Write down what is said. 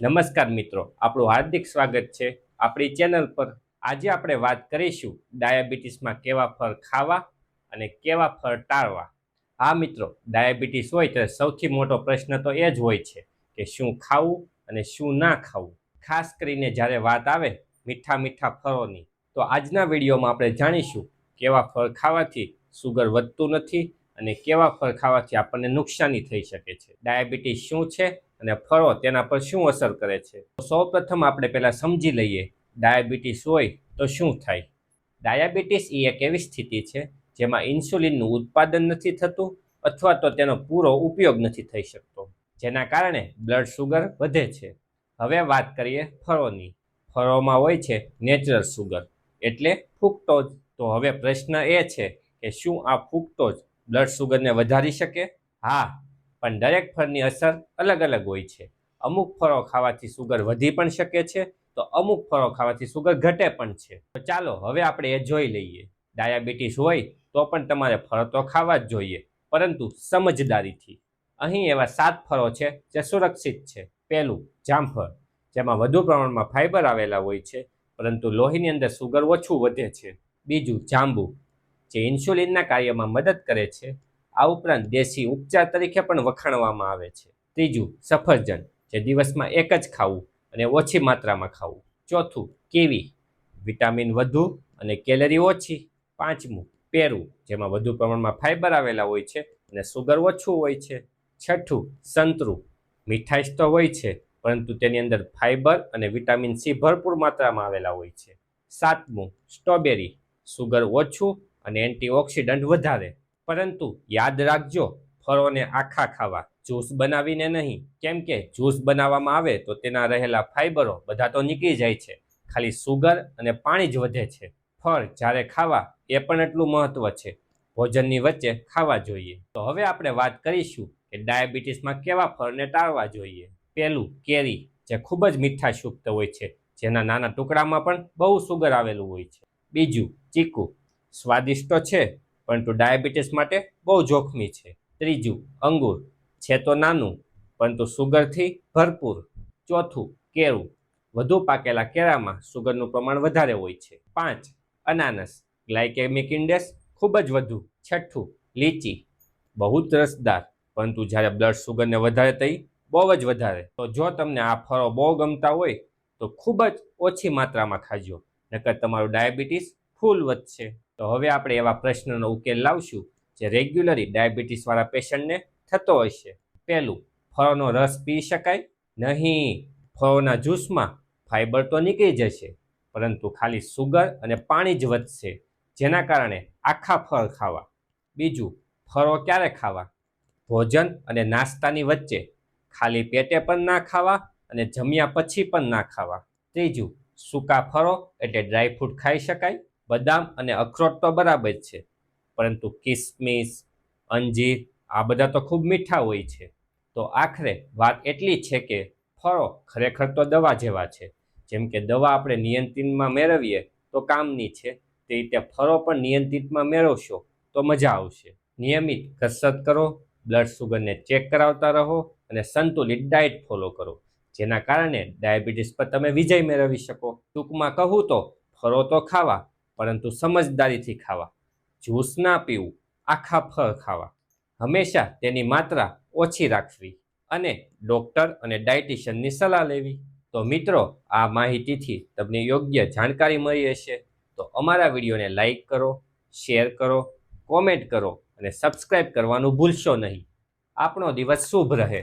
નમસ્કાર મિત્રો, આપણું હાર્દિક સ્વાગત છે આપણી ચેનલ પર. આજે આપણે વાત કરીશું ડાયાબિટીસમાં કેવા ફળ ખાવા અને કેવા ફળ ટાળવા. હા મિત્રો, ડાયાબિટીસ હોય તો સૌથી મોટો પ્રશ્ન તો એ જ હોય છે કે શું ખાવું અને શું ના ખાવું. ખાસ કરીને જ્યારે વાત આવે મીઠા મીઠા ફળોની, તો આજના વિડીયોમાં આપણે જાણીશું કેવા ફળ ખાવાથી સુગર વધતું નથી અને કેવા ફળ ખાવાથી આપણને નુકસાની થઈ શકે છે. ડાયાબિટીસ શું છે અને ફળો તેના પર શું અસર કરે છે? તો સૌપ્રથમ આપણે પહેલાં સમજી લઈએ, ડાયાબિટીસ હોય તો શું થાય? ડાયાબિટીસ એ એક એવી સ્થિતિ છે જેમાં ઇન્સ્યુલિનનું ઉત્પાદન નથી થતું અથવા તો તેનો પૂરો ઉપયોગ નથી થઈ શકતો, જેના કારણે બ્લડ સુગર વધે છે. હવે વાત કરીએ ફળોની. ફળોમાં હોય છે નેચરલ સુગર, એટલે ફ્રુક્ટોઝ. તો હવે પ્રશ્ન એ છે કે શું આ ફ્રુક્ટોઝ બ્લડ સુગરને વધારી શકે? હા પણ દરેક ફળની અસર અલગ અલગ હોય છે. અમુક ફળો ખાવાથી સુગર વધી પણ શકે છે, તો અમુક ફળો ખાવાથી સુગર ઘટે પણ છે. તો ચાલો, હવે આપણે એ જોઈ લઈએ. ડાયાબિટીસ હોય તો પણ તમારે ફળો તો ખાવા જ જોઈએ, પરંતુ સમજદારીથી. અહીં એવા સાત ફળો છે જે સુરક્ષિત છે. પહેલું, જામફળ. જેમાં વધુ પ્રમાણમાં ફાઇબર આવેલા હોય છે, પરંતુ લોહીની અંદર સુગર ઓછું વધે છે. બીજું, જાંબુ. જે ઇન્સ્યુલિનના કાર્યમાં મદદ કરે છે આ ઉપરાંત દેશી ઉપચાર તરીકે પણ વખાણવામાં આવે છે. ત્રીજું, સફરજન, જે દિવસમાં એક જ ખાવું અને ઓછી માત્રામાં ખાવું. ચોથું, કેવી? વિટામિન વધુ અને કેલરી ઓછી. પાંચમું, પેરું, જેમાં વધુ પ્રમાણમાં ફાઇબર આવેલા હોય છે અને સુગર ઓછું હોય છે. છઠ્ઠું, સંતરું, મીઠાઈશ તો હોય છે, પરંતુ તેની અંદર ફાઇબર અને વિટામિન સી ભરપૂર માત્રામાં આવેલા હોય છે. સાતમું, સ્ટ્રોબેરી, સુગર ઓછું અને એન્ટીઓક્સિડન્ટ વધારે. પરંતુ યાદ રાખજો, ફળોને આખા ખાવા, જ્યુસ બનાવીને નહીં. કેમ કે જ્યુસ બનાવવામાં આવે તો તેના રહેલા ફાઇબરો બધા તો નીકળી જાય છે. ખાલી સુગર અને પાણી જ વધે છે. ફળ જ્યારે ખાવા, એ પણ એટલું મહત્વ છે. ભોજનની વચ્ચે ખાવા જોઈએ. તો હવે આપણે વાત કરીશું કે ડાયાબિટીસમાં કેવા ફળને ટાળવા જોઈએ. પહેલું, કેરી, જે ખૂબ જ મીઠાશયુક્ત હોય છે. જેના નાના ટુકડામાં પણ બહુ સુગર આવેલું હોય છે. બીજું, ચીકુ. સ્વાદિષ્ટ છે પરંતુ ડાયાબિટીસ માટે બહુ જોખમી છે. ત્રીજું, અંગૂર. છે તો નાનું, પરંતુ સુગરથી ભરપૂર. ચોથું, કેળું. વધુ પાકેલા કેળામાં સુગરનું પ્રમાણ વધારે હોય છે. પાંચ, અનાનસ. ગ્લાયકેમિક ઇન્ડેક્સ ખૂબ જ વધુ. છઠ્ઠું, લીચી. બહુ જ રસદાર, પરંતુ જ્યારે બ્લડ સુગરને વધારે થઈ, બહુ જ વધારે. તો જો તમને આ ફળો બહુ ગમતા હોય, તો ખૂબ જ ઓછી માત્રામાં ખાજો. નકર તમારું ડાયાબિટીસ ફૂલ વધશે. તો હવે આપણે એવા પ્રશ્નનો ઉકેલ લાવશું જે રેગ્યુલરી ડાયાબિટીસવાળા પેશન્ટને થતો હશે. પહેલું, ફળોનો રસ પી શકાય? નહીં. ફળોના જ્યુસમાં ફાઇબર તો નીકળી જશે, પરંતુ ખાલી સુગર અને પાણી જ વધશે, જેના કારણે આખા ફળ ખાવા. બીજું, ફળો ક્યારે ખાવા? ભોજન અને નાસ્તાની વચ્ચે ખાલી પેટે પણ ના ખાવા અને જમ્યા પછી પણ ના ખાવા. ત્રીજું, સૂકા ફળો એટલે ડ્રાયફ્રૂટ ખાઈ શકાય? બદામ અને અખરોટ તો બરાબર છે. પરંતુ કિસમિસ, અંજીર આ બધા તો ખૂબ મીઠા હોય છે. તો આખરે વાત એટલી છે કે ફળો ખરેખર તો દવા જેવા છે. જેમ કે દવા આપણે નિયંત્રણમાં મેળવીએ તો કામની છે. તે રીતે ફળો પણ નિયંત્રિતમાં મેળવશો તો મજા આવશે. નિયમિત કસરત કરો, બ્લડ સુગરને ચેક કરાવતા રહો અને સંતુલિત ડાયટ ફોલો કરો. જેના કારણે ડાયાબિટીસ પર તમે વિજય મેળવી શકો. ટૂંકમાં કહું તો ફળો તો ખાવા પરંતુ સમજદારીથી ખાવા, જ્યુસ ના પીવું, આખા ફળ ખાવા. હંમેશા તેની માત્રા ઓછી રાખવી અને ડૉક્ટર અને ડાયટિશિયનની સલાહ લેવી. તો મિત્રો, આ માહિતીથી તમને યોગ્ય જાણકારી મળી હશે તો અમારા વિડીયોને લાઈક કરો, શેર કરો, કોમેન્ટ કરો અને સબસ્ક્રાઈબ કરવાનું ભૂલશો નહીં. આપણો દિવસ શુભ રહે.